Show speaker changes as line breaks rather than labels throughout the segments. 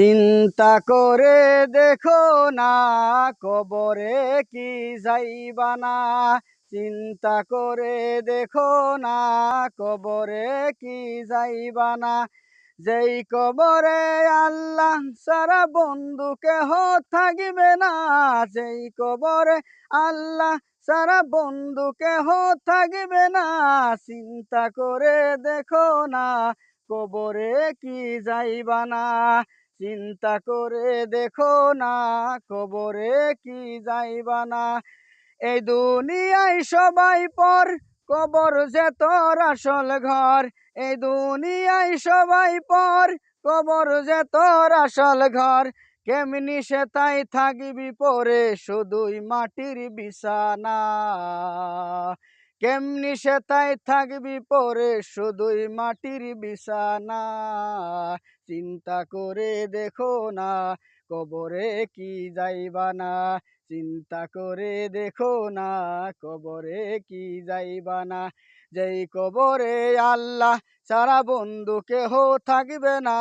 চিন্তা করে দেখো না, কবরে কি যাইবা না। চিন্তা করে দেখো না, কবরে কি যাইবা না। যেই কবরে আল্লাহ সারা বন্ধু কেহ থাকিবে না। যেই কবরে আল্লাহ সারা বন্ধু কেহ থাকিবে না। চিন্তা করে দেখো না, কবরে কি যাইবা না। চিন্তা করে দেখো না কবরে কি যাইবা না। এই দুনিয়ায় সবাই পর, কবর যে তোর আসল ঘর। এই দুনিয়ায় সবাই পর, কবর যে তোর আসল ঘর। কেমনি সে তাই থাকিবি পরে শুধুই মাটির বিছানা। কেমনি সে তাই থাকবি পরে শুধুই মাটির বিছানা। চিন্তা করে দেখো না, কবরে কি যাইবা না? চিন্তা করে দেখো না, কবরে কি যাইবা না? যেই কবরে আল্লাহ সারা বন্ধু কেহ থাকবে না,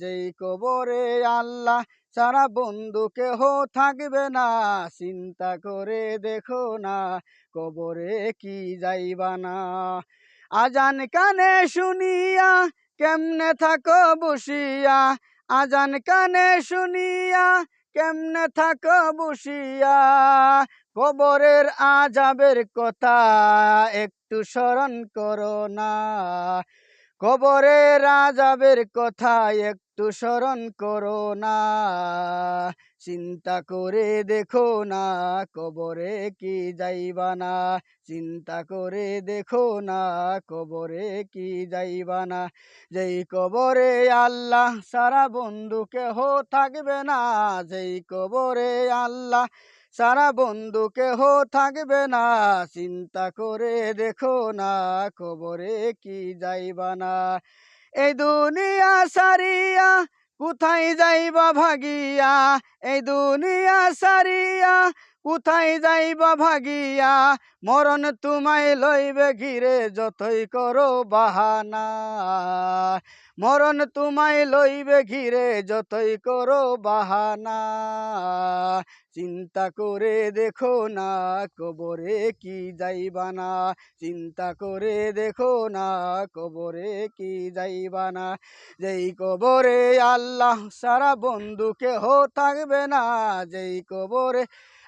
যেই কবরে আল্লাহ সারা বন্ধু কেহ থাকবে না, চিন্তা করে দেখো না, কবরে কি যাইবা না? আজান কানে শুনিয়া কেমনে থাকো বসিয়া? আজান কানে শুনিয়া কেমনে থাকো বসিয়া? কবরের আজাবের কথা একটু স্মরণ করো না। কবরের আজাবের কথা একটু স্মরণ করো না। চিন্তা করে দেখো না, কবরে কি যাইবা না। চিন্তা করে দেখো না, কবরে কি যাইবা না। যেই কবরে আল্লাহ সারা বন্ধু কেহ থাকবে না, যেই কবরে আল্লাহ সারা বন্ধু কেহ থাকবে না। চিন্তা করে দেখো না, কবরে কি যাইবা না। এই দুনিয়া সারিয়া কোথায় যাইবা ভাগিয়া? এই দুনিয়া সারিয়া কোথায় যাইবা ভাগিয়া? মরণ তোমায় লইবে ঘিরে যতই করো বাহানা। মরণ তোমায় লইবে ঘিরে যতই করো বাহানা। চিন্তা করে দেখো না, কবরে কি যাইবা না। চিন্তা করে দেখো না, কবরে কি যাইবা না। যেই কবরে আল্লাহ সারা বন্ধু কেহ থাকবে না যেই কবরে।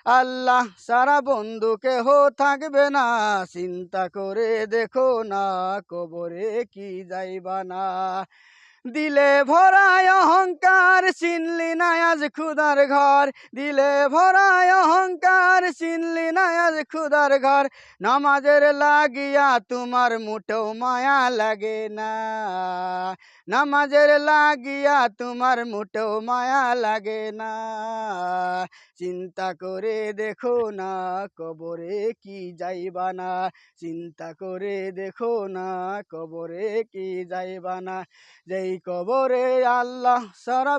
আল্লাহ সারা বন্ধু কেহ থাকবে না। চিন্তা করে দেখো না কবরে কি যাইবা না। দিলে ভরায় অহংকার চিনলি না আজ খুদার ঘর, দিলে ভরায় অহংকার। চিনলি না আজ খুদার ঘর, নামাজের লাগিয়া তোমার মুঠেও মায়া লাগে না। নামাজের লাগিয়া তোমার মুঠেও মায়া লাগে না। চিন্তা করে দেখো না কবরে কি যাইবা না। চিন্তা করে দেখো না কবরে কি যাইবা না। যেই কবরে আল্লাহ সারা